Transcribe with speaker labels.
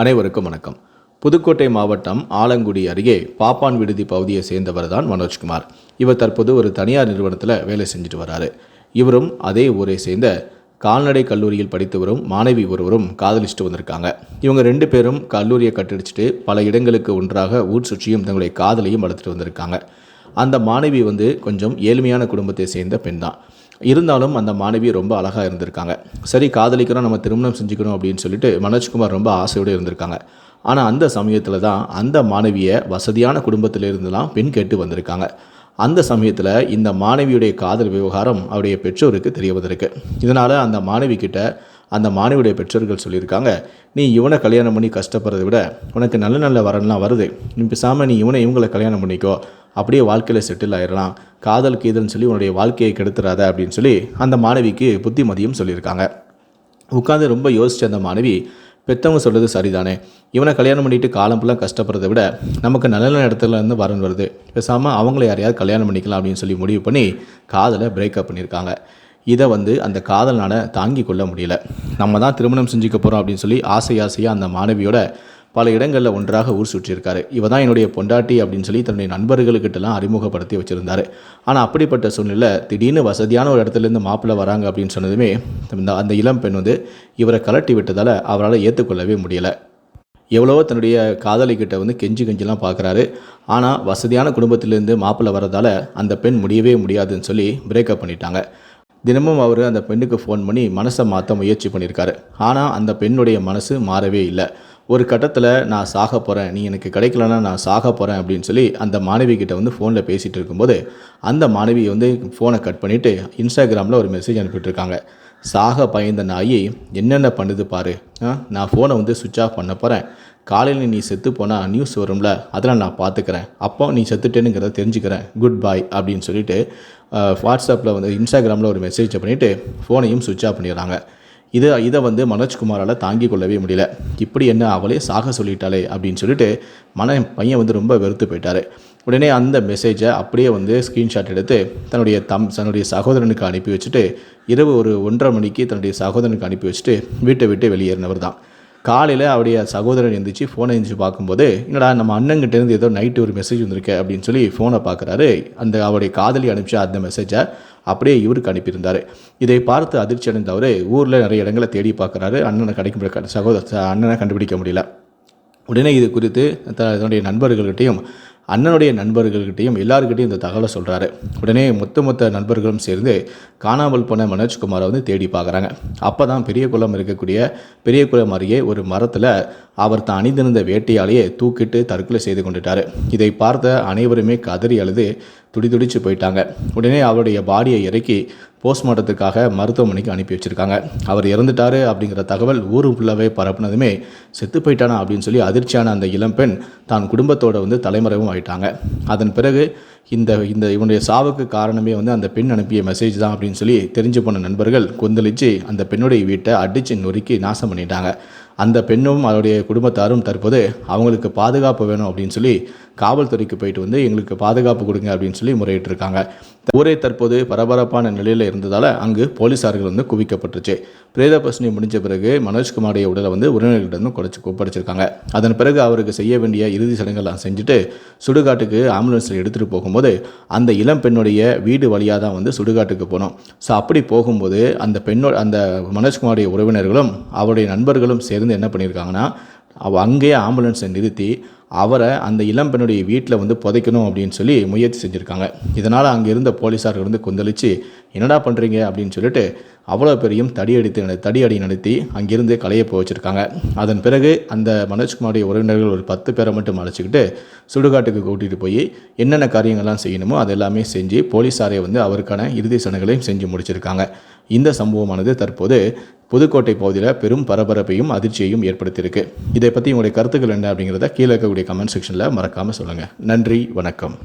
Speaker 1: அனைவருக்கும் வணக்கம். புதுக்கோட்டை மாவட்டம் ஆலங்குடி அருகே பாப்பான் விடுதி பகுதியை சேர்ந்தவர் தான் மனோஜ்குமார். இவர் தற்போது ஒரு தனியார் நிறுவனத்தில் வேலை செஞ்சுட்டு வராரு. இவரும் அதே ஊரை சேர்ந்த கால்நடை கல்லூரியில் படித்து வரும் மாணவி ஒருவரும் காதலிச்சுட்டு வந்திருக்காங்க. இவங்க ரெண்டு பேரும் கல்லூரியை கட்டடிச்சிட்டு பல இடங்களுக்கு ஒன்றாக ஊர் சுற்றியும் தங்களுடைய காதலையும் வளர்த்துட்டு வந்திருக்காங்க. அந்த மாணவி வந்து கொஞ்சம் ஏழ்மையான குடும்பத்தை சேர்ந்த பெண் தான். இருந்தாலும் அந்த மாணவி ரொம்ப அழகாக இருந்திருக்காங்க. சரி காதலிக்கிறோம் நம்ம திருமணம் செஞ்சுக்கணும் அப்படின்னு சொல்லிட்டு மனோஜ்குமார் ரொம்ப ஆசையோடு இருந்திருக்காங்க. ஆனால் அந்த சமயத்தில் தான் அந்த மாணவியை வசதியான குடும்பத்திலிருந்துலாம் பெண் கேட்டு வந்திருக்காங்க. அந்த சமயத்தில் இந்த மாணவியுடைய காதல் விவகாரம் அவருடைய பெற்றோருக்கு தெரிய வந்திருக்கு. இதனால் அந்த மாணவி கிட்ட அந்த மாணவியுடைய பெற்றோர்கள் சொல்லியிருக்காங்க நீ இவனை கல்யாணம் பண்ணி கஷ்டப்படுறதை விட உனக்கு நல்ல நல்ல வரன்லாம் வருது. நீ பேசாமல் நீ இவனை இவங்களை கல்யாணம் பண்ணிக்கோ. அப்படியே வாழ்க்கையில் செட்டில் ஆயிடலாம். காதல் கீதல்னு சொல்லி உன்னுடைய வாழ்க்கையை கெடுத்துறாத அப்படின்னு சொல்லி அந்த மாணவிக்கு புத்திமதியும் சொல்லியிருக்காங்க. உட்காந்து ரொம்ப யோசிச்ச அந்த மாணவி பெற்றவங்க சொல்கிறது சரிதானே. இவனை கல்யாணம் பண்ணிட்டு காலம் ஃபுல்லாக கஷ்டப்படுறதை விட நமக்கு நல்ல நல்ல இடத்துல இருந்து வரன் வருது. பேசாமல் அவங்கள யாரையாவது கல்யாணம் பண்ணிக்கலாம் அப்படின்னு சொல்லி முடிவு பண்ணி காதலை பிரேக்கப் பண்ணியிருக்காங்க. இதை வந்து அந்த காதலனால் தாங்கி கொள்ள முடியல. நம்ம தான் திருமணம் செஞ்சுக்க போகிறோம் அப்படின்னு சொல்லி ஆசை ஆசையாக அந்த மாணவியோட பல இடங்களில் ஒன்றாக ஊர் சுற்றியிருக்காரு. இவ தான் என்னுடைய பொண்டாட்டி அப்படின்னு சொல்லி தன்னுடைய நண்பர்களுக்கிட்டலாம் அறிமுகப்படுத்தி வச்சுருந்தாரு. ஆனால் அப்படிப்பட்ட சூழ்நிலை திடீர்னு வசதியான ஒரு இடத்துலேருந்து மாப்பிள்ளை வராங்க அப்படின்னு சொன்னதுமே இந்த அந்த இளம் பெண் வந்து இவரை கலட்டி விட்டதால் அவரால் ஏற்றுக்கொள்ளவே முடியலை. எவ்வளவோ தன்னுடைய காதலிக்கிட்ட வந்து கெஞ்சி கெஞ்சிலாம் பார்க்குறாரு ஆனால் வசதியான குடும்பத்திலேருந்து மாப்பிள்ளை வரதால் அந்த பெண் முடியவே முடியாதுன்னு சொல்லி பிரேக்கப் பண்ணிட்டாங்க. தினமும் அவர் அந்த பெண்ணுக்கு ஃபோன் பண்ணி மனசை மாற்ற முயற்சி பண்ணியிருக்காரு. ஆனால் அந்த பெண்ணுடைய மனசு மாறவே இல்லை. ஒரு கட்டத்தில் நான் சாக போகிறேன் நீ எனக்கு கிடைக்கலன்னா நான் சாக போகிறேன் அப்படின்னு சொல்லி அந்த மாணவி கிட்ட வந்து ஃபோனில் பேசிகிட்டு இருக்கும்போது அந்த மாணவி வந்து ஃபோனை கட் பண்ணிவிட்டு இன்ஸ்டாகிராமில் ஒரு மெசேஜ் அனுப்பிட்டுருக்காங்க சாக பயந்த நாயை என்னென்ன பண்ணுது பாரு. நான் ஃபோனை வந்து சுவிட்ச் ஆஃப் பண்ண போகிறேன் காலையில் நீ செத்து போனால் நியூஸ் வரும்ல அதெல்லாம் நான் பார்த்துக்கிறேன். அப்போ நீ செத்துட்டேனுங்கிறத தெரிஞ்சுக்கிறேன். குட் பாய் அப்படின்னு சொல்லிட்டு வாட்ஸ்அப்பில் வந்து இன்ஸ்டாகிராமில் ஒரு மெசேஜை பண்ணிவிட்டு ஃபோனையும் சுவிட்ச் ஆஃப் பண்ணிடுறாங்க. இதை இதை வந்து மனோஜ்குமாரால் தாங்கிக் கொள்ளவே முடியல. இப்படி என்ன அவளே சாக சொல்லிட்டாளே அப்படின்னு சொல்லிட்டு மன பையன் வந்து ரொம்ப வெறுத்து போயிட்டாரு. உடனே அந்த மெசேஜை அப்படியே வந்து ஸ்க்ரீன்ஷாட் எடுத்து தன்னுடைய தம் தன்னுடைய சகோதரனுக்கு அனுப்பி வச்சுட்டு இரவு ஒரு ஒன்றரை மணிக்கு தன்னுடைய சகோதரனுக்கு அனுப்பி வச்சுட்டு வீட்டை விட்டு வெளியேறினவர் தான். காலையில் அவருடைய சகோதரன் எழுந்திரிச்சு ஃபோனை எழுந்திரிச்சு பார்க்கும்போது என்னடா நம்ம அண்ணங்கிட்டேருந்து ஏதோ நைட்டு ஒரு மெசேஜ் வந்திருக்கு அப்படின்னு சொல்லி ஃபோனை பார்க்குறாரு. அந்த அவருடைய காதலி அனுப்பிச்ச அந்த மெசேஜை அப்படியே இவருக்கு அனுப்பியிருந்தார். இதை பார்த்து அதிர்ச்சி அடைந்தவர் ஊரில் நிறைய இடங்களை தேடி பார்க்குறாரு. அண்ணனை கிடைக்க சகோதர அண்ணனை கண்டுபிடிக்க முடியல. உடனே இது குறித்து த- தன்னுடைய நண்பர்கள்கிட்டையும் அண்ணனுடைய நண்பர்கள்கிட்டையும் எல்லாருக்கிட்டையும் இந்த தகவலை சொல்கிறாரு உடனே மொத்த மொத்த நண்பர்களும் சேர்ந்து காணாமல் போன மனோஜ்குமாரை வந்து தேடி பார்க்குறாங்க. அப்போ தான் பெரிய குளம் இருக்கக்கூடிய பெரிய குளம் அருகே ஒரு மரத்தில் அவர் தான் அணிந்திருந்த வேட்டையாலேயே தூக்கிட்டு தற்கொலை செய்து கொண்டுட்டார். இதை பார்த்த அனைவருமே கதறி அழுது துடி துடிச்சு போயிட்டாங்க. உடனே அவருடைய பாடியை இறக்கி போஸ்ட்மார்ட்டத்துக்காக மருத்துவமனைக்கு அனுப்பி வச்சுருக்காங்க. அவர் இறந்துட்டாரு அப்படிங்கிற தகவல் ஊர் ஃபுல்லாகவே பரப்புனதுமே செத்து போயிட்டானா அப்படின்னு சொல்லி அதிர்ச்சியான அந்த இளம்பெண் தான் குடும்பத்தோட வந்து தலைமறைவும் ஆயிட்டாங்க. அதன் பிறகு இந்த இந்த இவனுடைய சாவுக்கு காரணமே வந்து அந்த பெண் அனுப்பிய மெசேஜ் தான் அப்படின்னு சொல்லி தெரிஞ்சு போன நண்பர்கள் கொந்தளித்து அந்த பெண்ணுடைய வீட்டை அடிச்சு நொறுக்கி நாசம் பண்ணிட்டாங்க. அந்த பெண்ணும் அவருடைய குடும்பத்தாரும் தற்போது அவங்களுக்கு பாதுகாப்பு வேணும் அப்படின்னு சொல்லி காவல்துறைக்கு போயிட்டு வந்து எங்களுக்கு பாதுகாப்பு கொடுங்க அப்படின்னு சொல்லி முறையிட்டிருக்காங்க. ஊரே தற்போது பரபரப்பான நிலையில் இருந்ததால் அங்கு போலீஸார்கள் வந்து குவிக்கப்பட்டுருச்சு. பிரேத பசுனி முடிஞ்ச பிறகு மனோஜ்குமாருடைய உடலை வந்து உறவினர்களிடம் குறைச்சி ஒப்படைச்சிருக்காங்க. அதன் பிறகு அவருக்கு செய்ய வேண்டிய இறுதி சடங்கெல்லாம் செஞ்சுட்டு சுடுகாட்டுக்கு ஆம்புலன்ஸில் எடுத்துகிட்டு போகும்போது அந்த இளம் பெண்ணுடைய வீடு வழியாக தான் வந்து சுடுகாட்டுக்கு போனோம். ஸோ அப்படி போகும்போது அந்த பெண்ணோட அந்த மனோஜ்குமாருடைய உறவினர்களும் அவருடைய நண்பர்களும் சேர்ந்து என்ன பண்ணியிருக்காங்கன்னா அவ அங்கேயே ஆம்புலன்ஸை நிறுத்தி அவரை அந்த இளம் பெண்ணுடைய வீட்டில் வந்து புதைக்கணும் அப்படின்னு சொல்லி முயற்சி செஞ்சுருக்காங்க. இதனால் அங்கே இருந்த போலீஸார்கள் வந்து கொந்தளித்து என்னடா பண்ணுறீங்க அப்படின்னு சொல்லிட்டு அவ்வளோ பெரியும் தடியடித்து தடியடி நடத்தி அங்கிருந்து கலையை போய் வச்சுருக்காங்க. அதன் பிறகு அந்த மனோஜ்குமாருடைய உறவினர்கள் ஒரு பத்து பேரை மட்டும் அழைச்சிக்கிட்டு சுடுகாட்டுக்கு கூட்டிகிட்டு போய் என்னென்ன காரியங்கள்லாம் செய்யணுமோ அதெல்லாமே செஞ்சு போலீஸாரை வந்து அவருக்கான இறுதி சடங்குகளையும் செஞ்சு முடிச்சிருக்காங்க. இந்த சம்பவமானது தற்போது புதுக்கோட்டை பகுதியில் பெரும் பரபரப்பையும் அதிர்ச்சியையும் ஏற்படுத்தியிருக்கு. இதை பற்றி உங்களுடைய கருத்துக்கள் என்ன அப்படிங்கிறத கீழே இருக்கக்கூடிய கமெண்ட் செக்ஷனில் மறக்காமல் சொல்லுங்கள் நன்றி வணக்கம்.